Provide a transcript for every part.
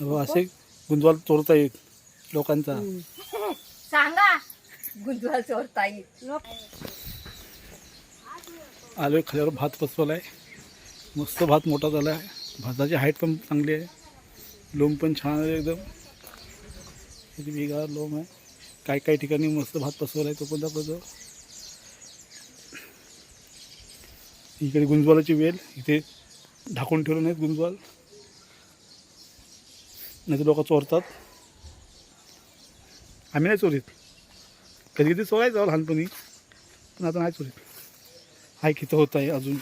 अहो, असे गुंजवाल चोरता येत लोकांचा. सांगा. गुंजवाल चोरता येईल. आलोय खाल्यावर भात पसवलाय मस्त भात मोठा झाला आहे भाताची हाईट पण चांगली आहे. लोम पण छान आहे एकदम. किती बिगा लोम आहे. काही काही ठिकाणी मस्त भात पसवलाय तो पण दाखवतो. इकडे गुंजवालाची वेल इथे ढाकून ठेवलं नाहीत गुंजवाल. नाही लोक चोरतात. आम्ही नाही चोरीत. कधी कधी चोरायचं लहानपणी पण आता नाही चोरीत. आहे किती होत आहे अजून.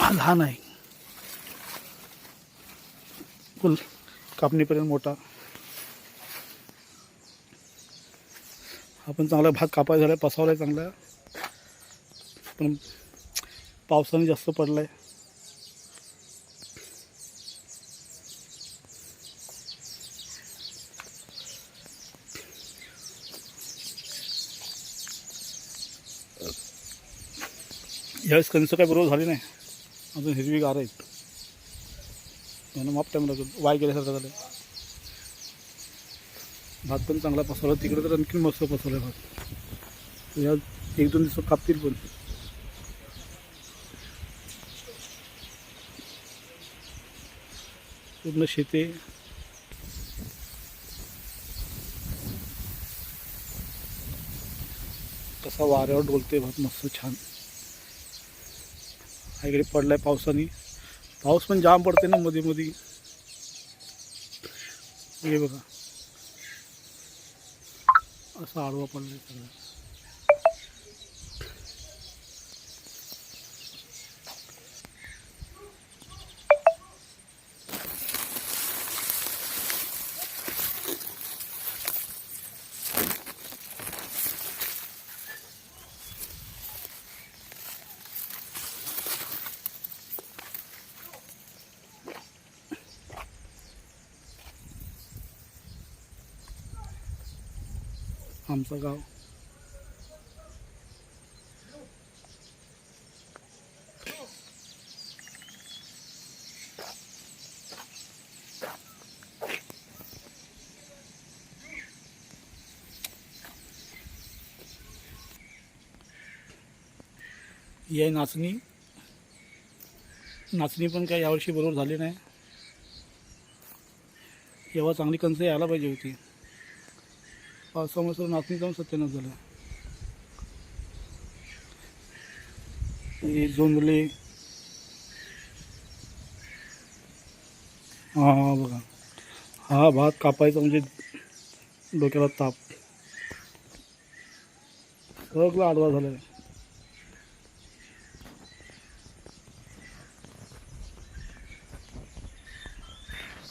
हा लहान आहे. फुल कापणीपर्यंत मोठा. आपण चांगला भाग कापाय झाला पसावला आहे चांगला. पण पावसाने जास्त पडला आहे यावेळेस कणसं काय बरोबर झाली नाही. अजून हिरवी गार आहेत. यानं माप टाईम लागेल वाय गेल्यासारखं झालं भात पण चांगला पसरला. तिकडे तर आणखी मस्त पसरला भात. या एक दोन दिवसात कापतील पण. पूर्ण शेती. कसा वाऱ्यावर डोलते भात मस्त छान. हा इकडे पडलाय पावसाने. पाऊस पण जाम पडते ना मध्ये मध्ये हे बघा. असा आडवा पडलाय सगळं. आमचं गाव. ही आहे नाचणी. नाचणी पण काय यावर्षी बरोबर झाली नाही. एवढा चांगली कणसं यायला पाहिजे होती. पावसामुळे सर नाचणी जाऊन सत्यानाश झालं. हे जोंधळे हा बघा. हा भात कापायचा म्हणजे डोक्याला ताप. सगळं आडवा झाला आहे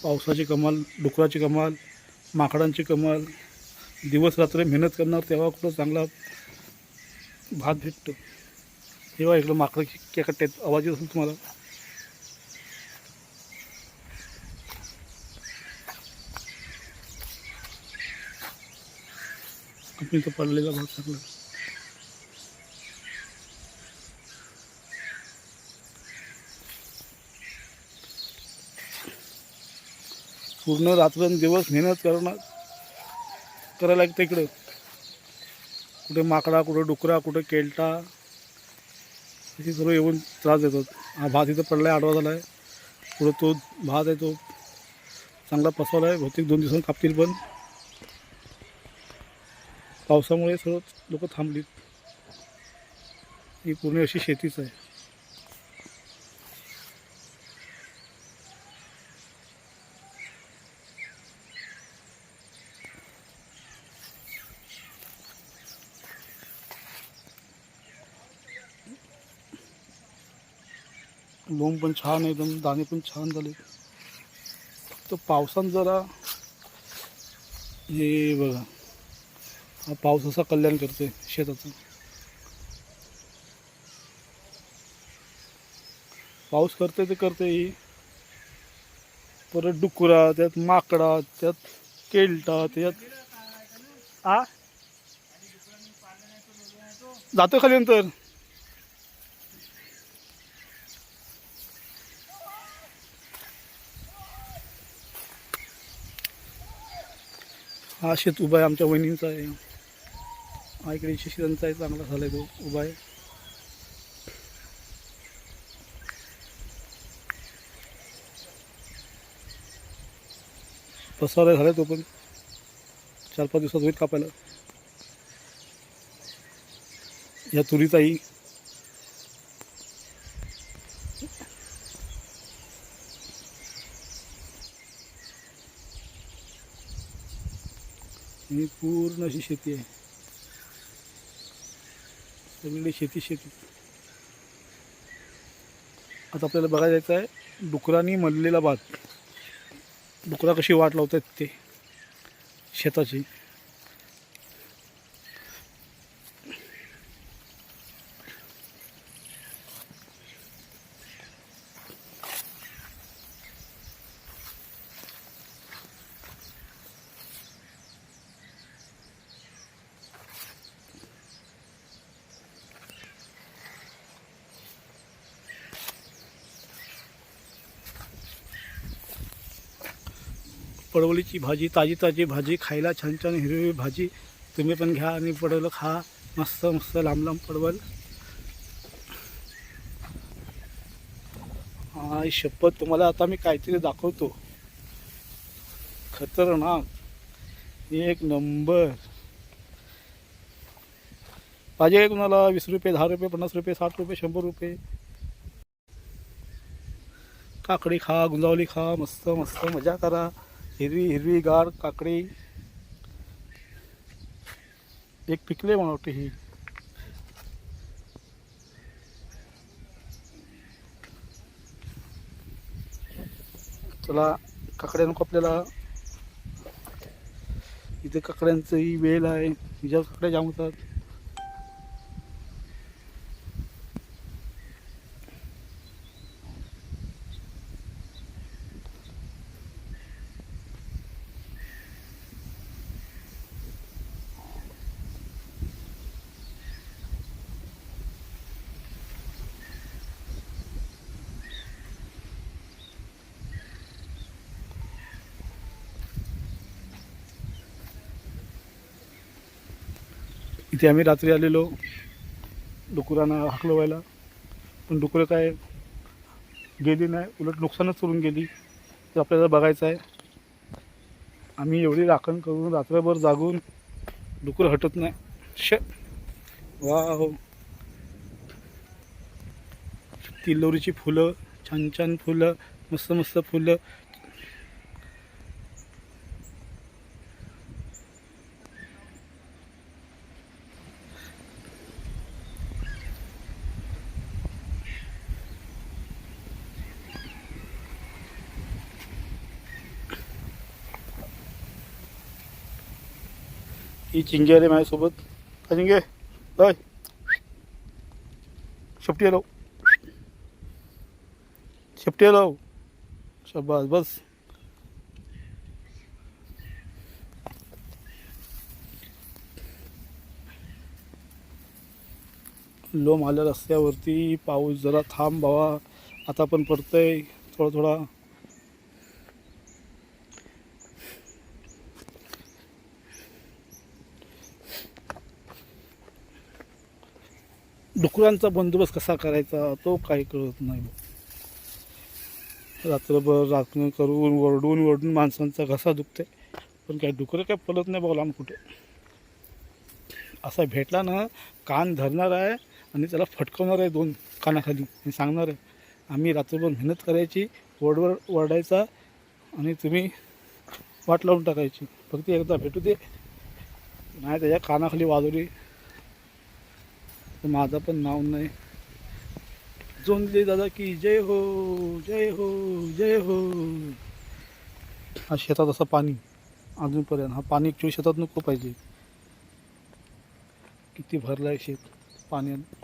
पावसाची कमाल डुकराची कमाल माकडांची कमाल. दिवस रात्र मेहनत करणार तेव्हा कुठं चांगला भात भेटतो. तेव्हा इकडं माकडं केकट्यात आवाज येत असेल तुम्हाला. आपण इथं पडलेला भात चांगला. पूर्ण रात्रंदिवस मेहनत करणार करायला लागतं इकडं. कुठे माकडा कुठं डुकरा कुठे केलटा. हे सर्व येऊन त्रास देतात. हा भात इथं पडला आहे आडवा झाला आहे पुढं तो भात आहे तो चांगला पसवला आहे बहुतेक दोन दिवसांनी कापतील पण. पावसामुळे सर्व लोक थांबलीत. ही पूर्ण अशी शेतीच आहे. लोम पण छान आहे एकदम दाणे पण छान झाले. तर पावसानं जरा हे बघा. हा पाऊस असा कल्याण करते शेताचं. पाऊस करते ते करते ही. परत डुकुरा त्यात माकडा त्यात केलटा त्यात आ? जातो खाली नंतर? हा शेत उभा आहे आमच्या वहिनींचा आहे. हा इकडे शिशिरांचा आहे चांगला झाला आहे तो उभा आहे. पसारा झाला तो पण. चार पाच दिवसात होईल कापायला. या तुरीचाही ही पूर्ण अशी शेती आहे. सगळीकडे शेती शेती. आता आपल्याला बघायला जायचं आहे डुकरांनी मललेला भात डुकरा कशी वाट लावतात ते? शेताची. पडवलीची भाजी ताजी ताजी भाजी खायला छान छान हिरवी भाजी. तुम्ही पण घ्या आणि पडवलं खा. मस्त मस्त लांब लांब पडवल. हा शपथ तुम्हाला आता मी काहीतरी दाखवतो. खतरनाक. एक नंबर. पाहिजे कुणाला? वीस रुपये दहा रुपये पन्नास रुपये साठ रुपये शंभर रुपये. काकडी खा गुंजावली खा. मस्त मस्त मजा करा. हिरवी हिरवीगार काकडी. एक पिकले मला वाटते ही. चला काकड्या नको आपल्याला इथे काकड्यांचं ही वेल आहे. ज्या काकड्या जाम होतात. इथे आम्ही रात्री आलेलो. डुकरांना व्हायला. पण डुकरं काय गेली नाही. उलट नुकसानच करून गेली. तर आपल्याला बघायचं आहे. आम्ही एवढी राखण करून रात्रभर जागून डुकरं हटत नाही. श. वा हो तिलोरीची फुलं छान छान फुलं मस्त मस्त फुलं. ही चिंगे आले माझ्यासोबत. का चिंगे. बाय शेपटी आलो. शेपटी आलो. शबास बस. लोम आल्या रस्त्यावरती. पाऊस जरा थांब बाबा आता पण पडतंय. थोडा थोडा. डुकरांचा बंदोबस्त कसा करायचा? तो काही कळत नाही. रात्रभर राखणं करून वरडून वरडून माणसांचा घसा दुखते पण काय डुकरं काय पलत नाही बघला आम्ही कुठे? असा भेटला ना कान धरणार आहे आणि त्याला फटकवणार आहे दोन कानाखाली. आणि सांगणार आहे आम्ही रात्रभर मेहनत करायची वडवर वरडायचा आणि तुम्ही वाट लावून टाकायची. फक्त एकदा भेटू दे. नाही त्याच्या कानाखाली वाजवली तर माझं पण नाव नाही. जोंदले दादा की जय हो जय हो जय हो. हा शेतात असं पाणी अजूनपर्यंत हा पाणी ॲक्च्युली शेतात नको पाहिजे. किती भरलं आहे शेत पाण्यात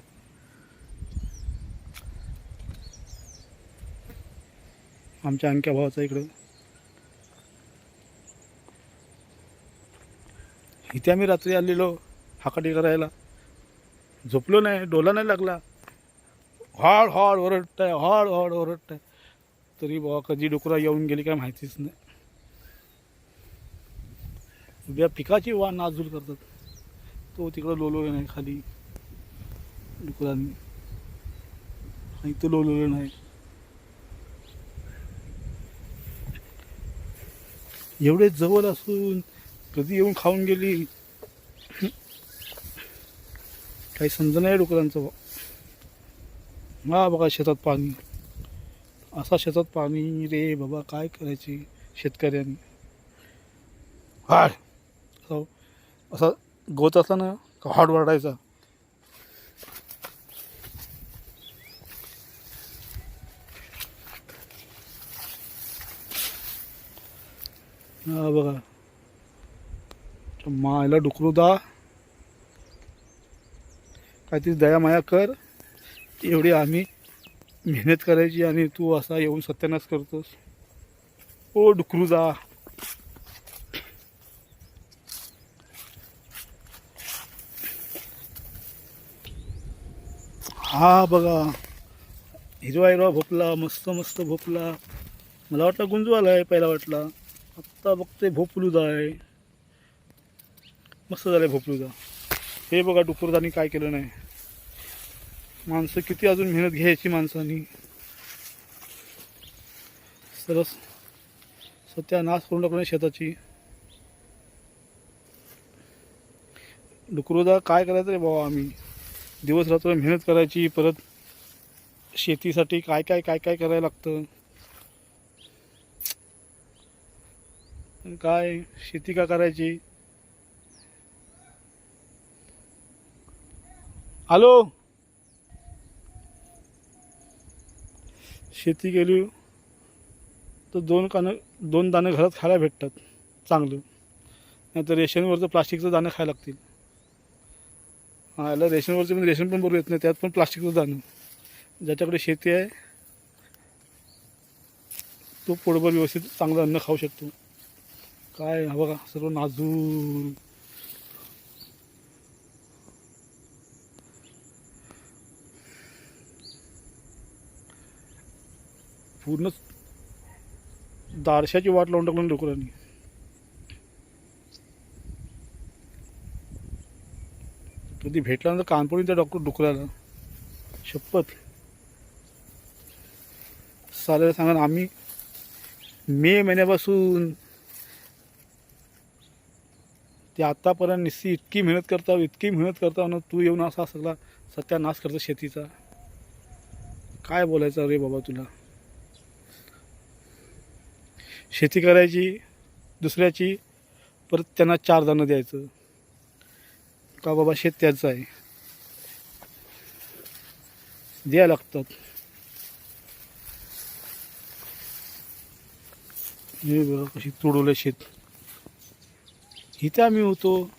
आमच्या अंक्या भावाचा इकडं. इथे आम्ही रात्री आलेलो हाकाटी करायला झोपलो नाही डोला नाही लागला. हॉड हॉड ओरडताय हॉड हॉड आहे तरी बाबा कधी डुकरा येऊन गेली काय माहितीच नाही. उभ्या पिकाची वा नाजूल करतात. तो तिकडं लोलवलं नाही खाली. डुकरांनी. आणि तो लोलवलं नाही. एवढे जवळ असून कधी येऊन खाऊन गेली? काही समज नाही डुकरांचं हा बघा शेतात पाणी. असा शेतात पाणी रे बाबा काय करायची शेतकऱ्यांनी? हाड असा गवत असला ना का हाड वाढायचा. हा बघा. मायला डुकरू दा. काहीतरी दया माया कर. एवढी आम्ही मेहनत करायची आणि तू असा येऊन सत्यानाश करतोस. ओ डुकरू जा. हा बघा हिरवा हिरवा भोपला मस्त मस्त भोपला. मला वाटलं गुंजवाला आहे पहिला वाटला. आत्ता बघते भोपलूजा आहे मस्त झालं आहे भोपलूदा हे बघा डुकरदानी काय केलं नाही. माणसं किती अजून मेहनत घ्यायची माणसांनी. सरस. सत्यानाश करून टाकलं शेताची. डुकरोदा काय करायचं रे बाबा आम्ही? दिवस रात्र मेहनत करायची परत शेतीसाठी काय काय काय काय करायला लागतं? काय? शेती का करायची? हॅलो? शेती केली तर दोन कानं दोन दाणे घरात खायला भेटतात चांगलं. नाहीतर रेशनवरचं प्लास्टिकचं दाणं खायला लागतील. याला रेशनवरचं पण रेशन पण बरोबर येत नाही त्यात पण प्लास्टिकचं दाणं. ज्याच्याकडे शेती आहे तो पोटभर व्यवस्थित चांगलं अन्न खाऊ शकतो. काय हा बघा सर्व नाजूक. पूर्णच दारशाची वाट लावून टाकलं डुकरांनी कधी भेटल्यानंतर कानपुरी त्या डॉक्टर डुकराला. शपथ. चालेल सांगा ना, आम्ही मे महिन्यापासून ते आत्तापर्यंत निस्ती इतकी मेहनत करता इतकी मेहनत करता ना तू येऊन असा सगळा सत्यानाश करतो शेतीचा. काय बोलायचं रे बाबा तुला? शेती करायची दुसऱ्याची परत त्यांना चार दाणं द्यायचं. का बाबा शेत त्याचं आहे. द्या लागतात. हे बघा कशी तुडवलं शेत. इथे आम्ही होतो.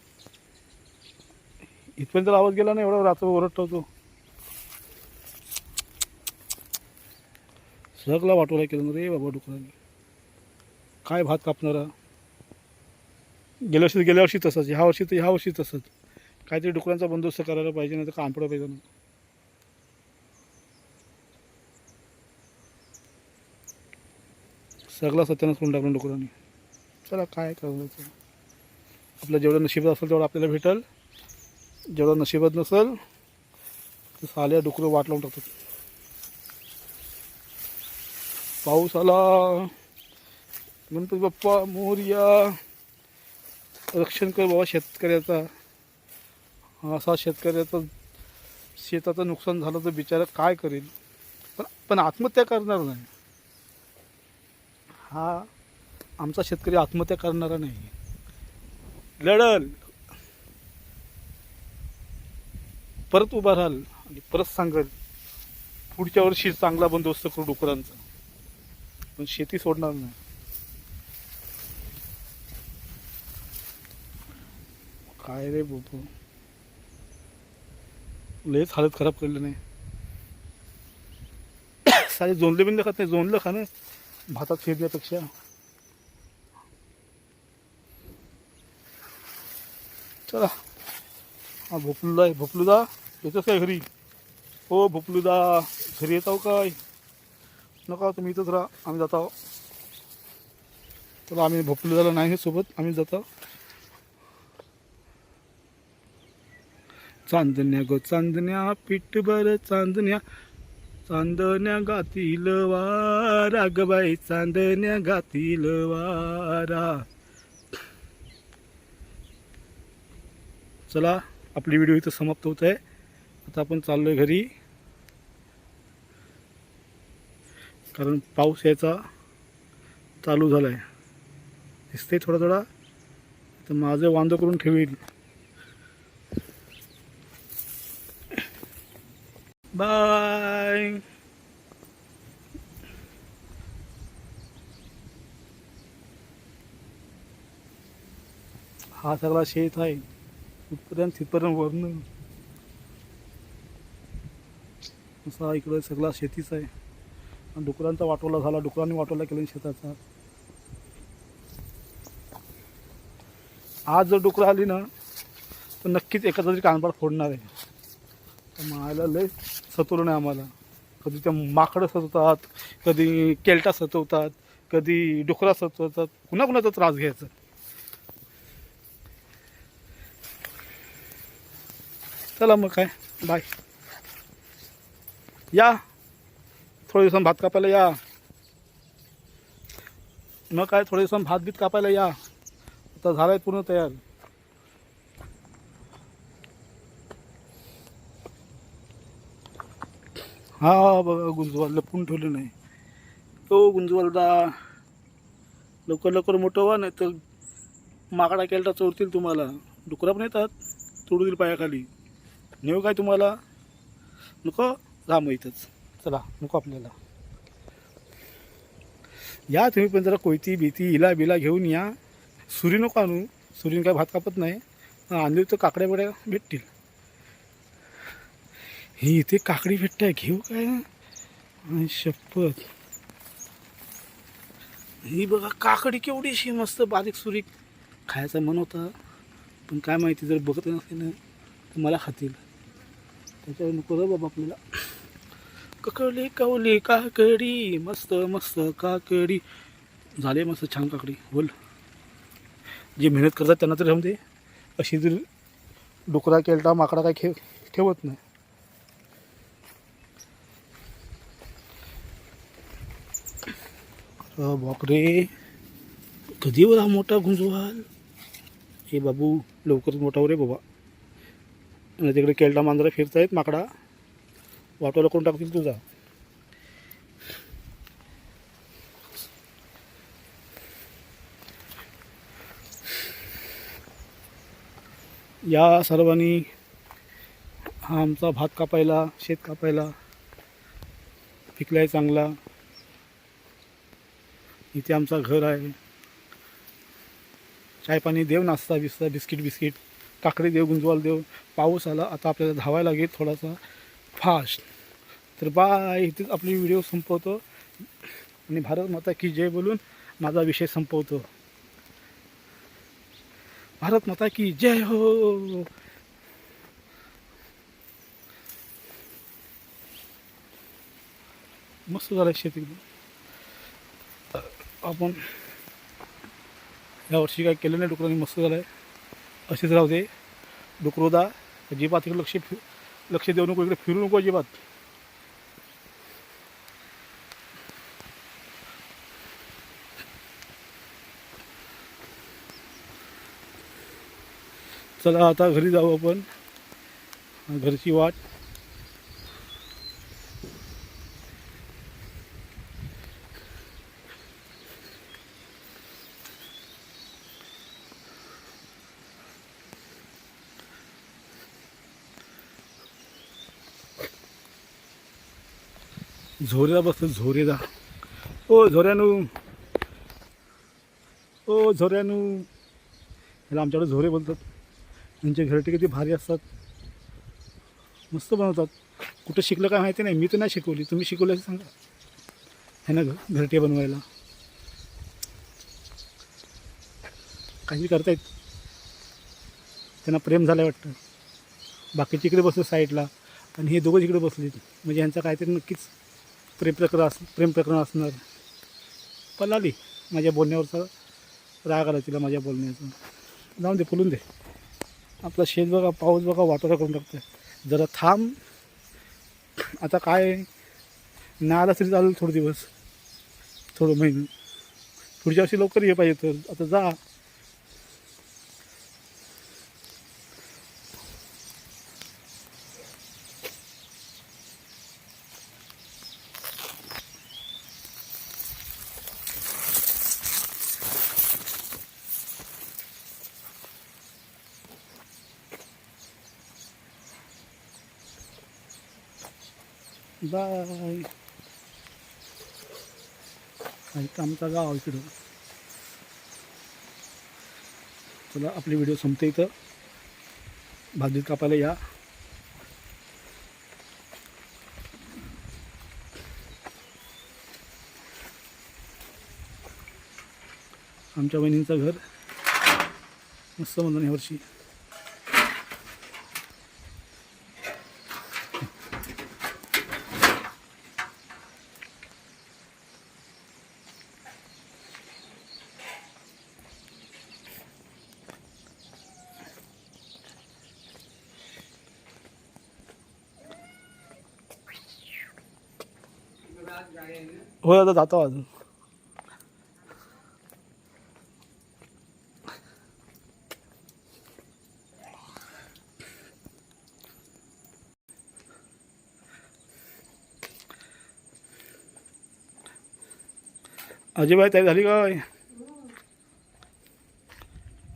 इथपर्यंत आवाज गेला ना एवढा रात्र ओरडतो तो सगळा वाटोला केलं रे बाबा डुकरांनी काय भात कापणारा? गेल्या वर्षी गेल्या वर्षी तसंच ह्या वर्षी तर ह्या वर्षी तसंच. काहीतरी डुकरांचा बंदोबस्त करायला पाहिजे नाही तर काम पाहिजे ना सगळा सत्यानं करून टाकलं डुकरांनी. चला काय करायचं? आपलं जेवढं नशिबात असेल तेवढं आपल्याला भेटल. जेवढं नशिबात नसेल तर साल्या डुकरं वाट लावून टाकतात. पाऊस आला. गणपती बाप्पा मोर्या. रक्षण कर बाबा शेतकऱ्याचा. असा शेतकऱ्याचं शेताचं नुकसान झालं तर बिचारा काय करेल? पण पण आत्महत्या करणार नाही. हा आमचा शेतकरी आत्महत्या करणारा नाही. लढल. परत उभा राहाल आणि परत सांगल पुढच्या वर्षी चांगला बंदोबस्त करू डुकरांचा. पण शेती सोडणार नाही. काय रे बाबू? लयच हालत खराब केलं नाही. सारे जोनले बिनले खात नाही जोनलं खाणं भातात फिरण्यापेक्षा चला. हा भोपलूदा आहे भोपलूदा येतोच काय घरी? हो भोपलूदा घरी येत आहो काय? नका तुम्ही इथंच राहा. आम्ही जात आहो चला आम्ही भोपलूदाला नाही सोबत आम्ही जातो चांदण्या ग चांदण्या पिठभर चांदण्या. चांदण्या गातील वारा ग बाई चांदण्या गातील वारा. चला आपली व्हिडिओ इथं समाप्त होत आहे. आता आपण चाललोय घरी. कारण पाऊस यायचा चालू झाला आहे दिसते थोडा थोडा. तर माझं वांदं करून ठेवील बाय हा सगळा शेत आहे. इथपर्यंत तिथपर्यंत वरण असा इकडं सगळा शेतीच आहे. आणि डुकरांचा वाटोला झाला. डुकरांनी वाटोला केला शेताचा. आज जर डुकरं आली ना तर नक्कीच एखादा तरी कानपाड फोडणार आहे. तर मायला लय सतवलं नाही आम्हाला. कधी त्या माकडं सतवतात कधी केलटा सतवतात कधी डुकरा सतवतात. कुणा कुणाचा त्रास घ्यायचा. चला मग काय? बाय या. थोड्या दिवसांनी भात कापायला या. मग काय? थोड्या दिवसांनी भात बीत कापायला या. आता झालाय पूर्ण तयार. हा बघा गुंजवाल लपून ठेवलं नाही. तो गुंजवालदा लवकर लवकर मोठं व्हा नाही तर माकडा केलटा चोरतील तुम्हाला. डुकरा पण येतात तोडूतील पायाखाली. नेऊ काय तुम्हाला? नको राहा येतच इथंच. चला नको आपल्याला. या तुम्ही पण जरा कोयती भीती इला बिला घेऊन या. सुरी नको आणू. सुरीन काय भात कापत नाही. आणली तर काकड्या बिड्या भेटतील. ही इथे काकडी भेटते घेऊ काय? ना शपथ. ही बघा काकडी केवढीशी मस्त बारीक सुरीक खायचं मन होतं. पण काय माहिती जर बघत नसते ना तर मला खातील. त्याच्यावर नको बाबा आपल्याला. ककवली कवली काकडी मस्त मस्त काकडी. झाले मस्त छान काकडी. बोल. जे मेहनत करतात त्यांना तर दे. अशी जर डुकरा केलटा माकडा काय खे ठेवत नाही. बापरे. कधी हा मोठा गुंजवाल हे बाबू लवकरच मोठा हो रे बाबा. आणि तिकडे केलडा मांजरा फिरतायत माकडा. वाटोला कोण टाकतील तुझा. या सर्वांनी हा आमचा भात कापायला शेत कापायला पिकलाय चांगला. इथे आमचा घर आहे. चाय पाणी देव नाश्ता बिस्ता बिस्किट बिस्किट काकडी देव गुंजवाल देव. पाऊस आला आता आपल्याला धावायला लागेल थोडासा. फास्ट. तर बाय इथेच आपली व्हिडिओ संपवतो. आणि भारत माता की जय बोलून माझा विषय संपवतो. भारत माता की जय हो. मस्त झालं शेती. आपण यावर्षी काय केलं नाही डुकरांनी मस्त झालं आहे असेच राहते डुकरोदा अजिबात इकडे लक्ष फि लक्ष देऊ नको इकडे फिरू नको अजिबात. चला आता घरी जाऊ आपण. घरची वाट. झोरेला बसतो झोरेला. ओ झोऱ्यानू. ओ झोऱ्यानू. ह्याला आमच्याकडे झोरे बोलतात. त्यांचे घरटे किती भारी असतात. मस्त बनवतात. कुठं शिकलं काय माहिती नाही. मी तर नाही शिकवली. तुम्ही शिकवलं असं सांगा. है ना घरटे बनवायला. काही करतायत. त्यांना प्रेम झालं वाटतं. बाकी तिकडे बसले साईडला. आणि हे दोघं तिकडे बसले म्हणजे यांचं काहीतरी नक्कीच प्रेम प्रकरण अस प्रेम प्रकरण असणार. पलाली माझ्या बोलण्यावरचा राग आला तिला माझ्या बोलण्याचा. जाऊन दे फुलून दे. आपला शेत बघा पाऊस बघा वाटोरा करून टाकतो जरा थांब. आता काय नाही आला तरी चालेल थोडे दिवस. थोडं महिने पुढच्या वर्षी लवकर ये पाहिजे तर. आता जा. बाय. इथं आमचा गाव इकडं. चला आपले व्हिडिओ संपते इथं. भाजी कापायला या. आमच्या बहिणींचं घर मस्त म्हणून यावर्षी पुढं जातो अजून. अजिबात तयारी झाली काय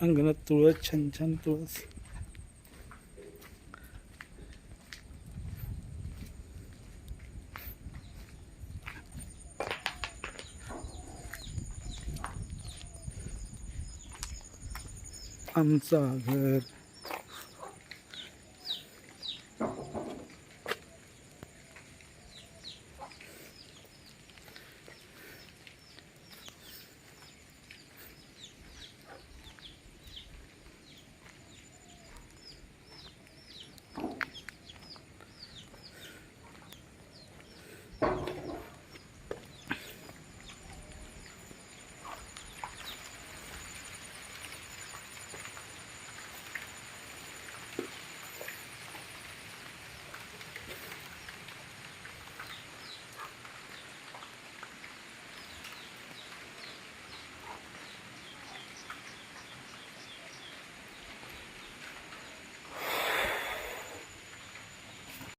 अंगणात तुळस छान छान तुळस. आमचा घर